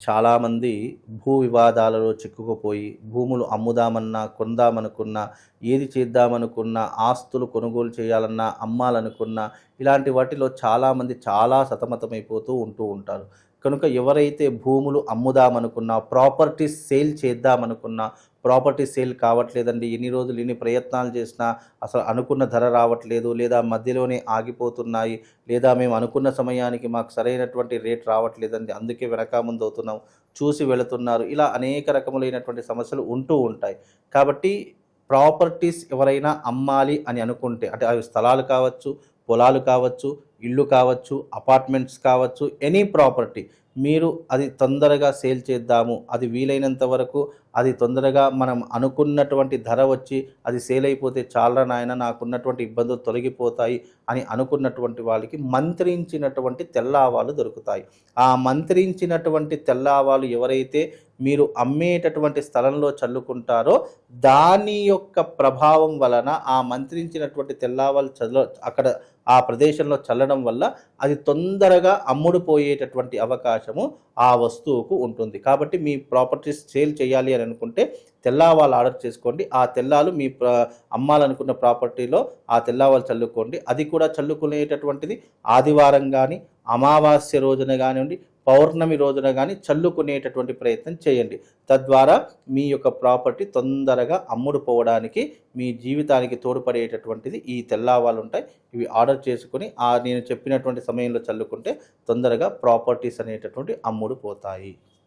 చాలామంది భూ వివాదాలలో చిక్కుకుపోయి భూములు అమ్ముదామన్నా కొందామనుకున్నా ఏది చేద్దామనుకున్నా ఆస్తులు కొనుగోలు చేయాలన్నా అమ్మాలనుకున్నా ఇలాంటి వాటిలో చాలామంది చాలా సతమతమైపోతూ ఉంటూ ఉంటారు. కనుక ఎవరైతే భూములు అమ్ముదామనుకున్నా ప్రాపర్టీస్ సేల్ చేద్దామనుకున్నా ప్రాపర్టీ సేల్ కావట్లేదండి ఎన్ని రోజులు ఎన్ని ప్రయత్నాలు చేసినా అసలు అనుకున్న ధర రావట్లేదు లేదా మధ్యలోనే ఆగిపోతున్నాయి లేదా మేము అనుకున్న సమయానికి మాకు సరైనటువంటి రేట్ రావట్లేదండి అందుకే వెనక ముందు అవుతున్నాం చూసి వెళుతున్నారు ఇలా అనేక రకములైనటువంటి సమస్యలు ఉంటూ ఉంటాయి. కాబట్టి ప్రాపర్టీస్ ఎవరైనా అమ్మాలి అని అనుకుంటే అంటే అవి స్థలాలు కావచ్చు పొలాలు కావచ్చు ఇల్లు కావచ్చు అపార్ట్మెంట్స్ కావచ్చు ఎనీ ప్రాపర్టీ మీరు అది తొందరగా సేల్ చేద్దాము అది వీలైనంత వరకు అది తొందరగా మనం అనుకున్నటువంటి ధర వచ్చి అది సేల్ అయిపోతే చాలా నాయన నాకున్నటువంటి ఇబ్బందులు తొలగిపోతాయి అని అనుకున్నటువంటి వాళ్ళకి మంత్రించినటువంటి తెల్లావాలు దొరుకుతాయి. ఆ మంత్రించినటువంటి తెల్లావాలు ఎవరైతే మీరు అమ్మేటటువంటి స్థలంలో చల్లుకుంటారో దాని యొక్క ప్రభావం వలన ఆ మంత్రించినటువంటి తెల్లావాలు చల్ల అక్కడ ఆ ప్రదేశంలో చల్లడం వల్ల అది తొందరగా అమ్ముడుపోయేటటువంటి అవకాశము ఆ వస్తువుకు ఉంటుంది. కాబట్టి మీ ప్రాపర్టీస్ సేల్ చేయాలి అని అనుకుంటే తెల్లావాళ్ళు ఆర్డర్ చేసుకోండి. ఆ తెల్లాలు మీ అమ్మాలనుకున్న ప్రాపర్టీలో ఆ తెల్లావాళ్ళు చల్లుకోండి. అది కూడా చల్లుకునేటటువంటిది ఆదివారం కానీ అమావాస్య రోజున కానివ్వండి పౌర్ణమి రోజున కానీ చల్లుకునేటటువంటి ప్రయత్నం చేయండి. తద్వారా మీ యొక్క ప్రాపర్టీ తొందరగా అమ్ముడుపోవడానికి మీ జీవితానికి తోడ్పడేటటువంటిది ఈ తెల్లావాలు ఉంటాయి. ఇవి ఆర్డర్ చేసుకుని ఆ నేను చెప్పినటువంటి సమయంలో చల్లుకుంటే తొందరగా ప్రాపర్టీస్ అనేటటువంటి అమ్ముడు పోతాయి